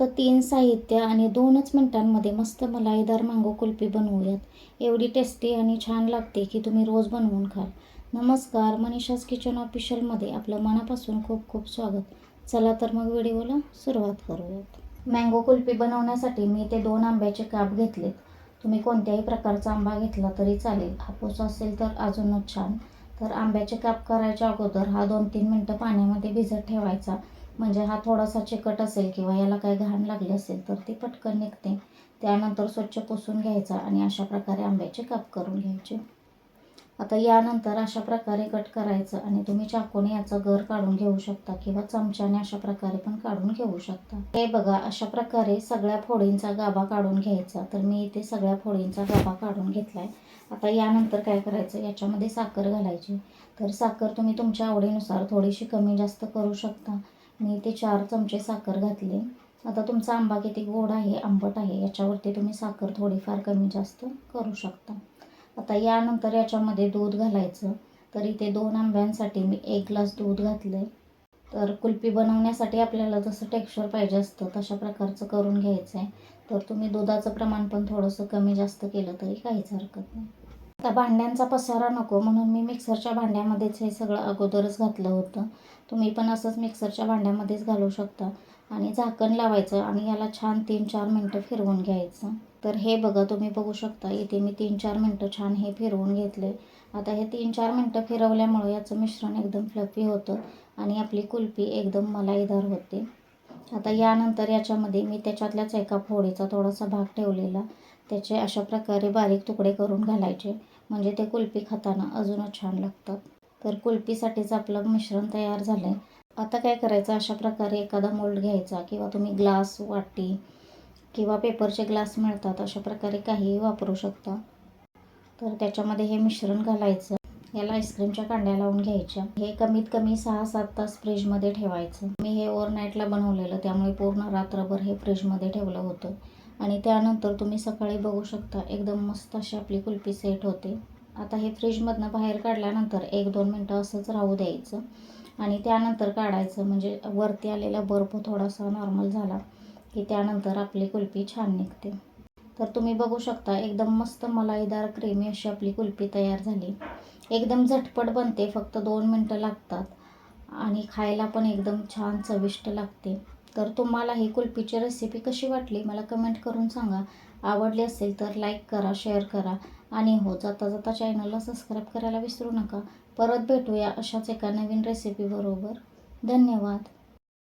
फक्त तीन साहित्य आणि दोनच मिनटांमध्ये मस्त मलाईदार मांगो कुल्फी बनवूयात. एवढी टेस्टी आणि छान लागते की तुम्ही रोज बनवून खाल. नमस्कार मनीषाज किचन ऑफिशियलमध्ये आपलं मनापासून खूप खूप स्वागत. चला तर मग व्हिडिओला सुरुवात करूयात. मँगो कुल्फी बनवण्यासाठी मी ते दोन आंब्याचे काप घेतलेत. तुम्ही कोणत्याही प्रकारचा आंबा घेतला तरी चालेल. हापूस असेल तर अजूनच छान. तर आंब्याचे काप करायच्या अगोदर हा दोन तीन मिनटं पाण्यामध्ये भिजत ठेवायचा. म्हणजे हा थोडासा चिकट असेल किंवा याला काही घाण लागली असेल तर ती पटकन निघते. त्यानंतर स्वच्छ पुसून घ्यायचा आणि अशा प्रकारे आंब्याचे काप करून घ्यायचे. आता यानंतर अशा प्रकारे कट करायचं आणि तुम्ही चाकूने याचा गर काढून घेऊ शकता किंवा चमच्याने अशा प्रकारे पण काढून घेऊ शकता. हे बघा अशा प्रकारे सगळ्या फोडींचा गाभा काढून घ्यायचा. तर मी इथे सगळ्या फोडींचा गाभा काढून घेतलाय. आता यानंतर काय करायचं? याच्यामध्ये साखर घालायची. तर साखर तुम्ही तुमच्या आवडीनुसार थोडीशी कमी जास्त करू शकता. मी इथे चार चमचे साखर घातली. आता तुमचा आंबा किती गोड आहे आंबट आहे याच्यावरती तुम्ही साखर थोडीफार कमी जास्त करू शकता. आता यानंतर याच्यामध्ये दूध घालायचं. तर इथे दोन आंब्यांसाठी मी एक ग्लास दूध घातलं तर कुल्फी बनवण्यासाठी आपल्याला जसं टेक्स्चर पाहिजे असतं तशा प्रकारचं करून घ्यायचं आहे तर तुम्ही दुधाचं प्रमाण पण थोडंसं कमी जास्त केलं तरी काहीच हरकत नाही. आता भांड्यांचा पसारा नको म्हणून मी मिक्सरच्या भांड्यामध्येच हे सगळं अगोदरच घातलं होतं. तुम्ही पण असंच मिक्सरच्या भांड्यामध्येच घालू शकता. आणि झाकण लावायचं आणि याला छान तीन चार मिनटं फिरवून घ्यायचं. तर हे बघा तुम्ही बघू शकता इथे मी तीन चार मिनटं छान हे फिरवून घेतले आता हे तीन चार मिनटं फिरवल्यामुळे याचं मिश्रण एकदम फ्लफी होतं आणि आपली कुल्फी एकदम मलाईदार होते. आता यानंतर याच्यामध्ये मी त्याच्यातल्याच एका फोडीचा थोडासा भाग ठेवलेला. त्याचे अशा प्रकारे बारीक तुकडे करून घालायचे. म्हणजे ते कुल्फी खाताना अजूनच छान लागतात. तर कुल्फीसाठीच आपलं मिश्रण तयार झालं आहे आता काय करायचं? अशा प्रकारे एखादा मोल्ड घ्यायचा किंवा तुम्ही ग्लास वाटी किंवा पेपरचे ग्लास मिळतात अशा प्रकारे काहीही वापरू शकता. तर त्याच्यामध्ये हे मिश्रण घालायचं. याला आईस्क्रीमच्या कांड्या लावून घ्यायच्या. हे कमीत कमी सहा सात तास फ्रीजमध्ये ठेवायचं. मी हे ओव्हरनाईटला बनवलेलं त्यामुळे पूर्ण रात्रभर हे फ्रीजमध्ये ठेवलं होतं. आणि त्यानंतर तुम्ही सकाळी बघू शकता एकदम मस्त अशी आपली कुल्फी सेट होते. आता हे फ्रीजमधनं बाहेर काढल्यानंतर एक दोन मिनटं असंच राहू द्यायचं. आणि त्यानंतर काढायचं म्हणजे वरती आलेला बर्फ थोडासा नॉर्मल झाला की त्यानंतर आपली कुल्फी छान निघते. तर तुम्ही बघू शकता एकदम मस्त मलाईदार क्रीमी अशी आपली कुल्फी तयार झाली. एकदम झटपट बनते फक्त दोन मिनटं लागतात. आणि खायला पण एकदम छान चविष्ट लागते. तर तुम्हाला ही कुल्फीची रेसिपी कशी वाटली मला कमेंट करून सांगा. आवडली असेल तर लाईक करा शेअर करा. आणि हो जाता जाता चॅनलला सबस्क्राईब करायला विसरू नका. परत भेटूया अशाच एका नवीन रेसिपीबरोबर धन्यवाद.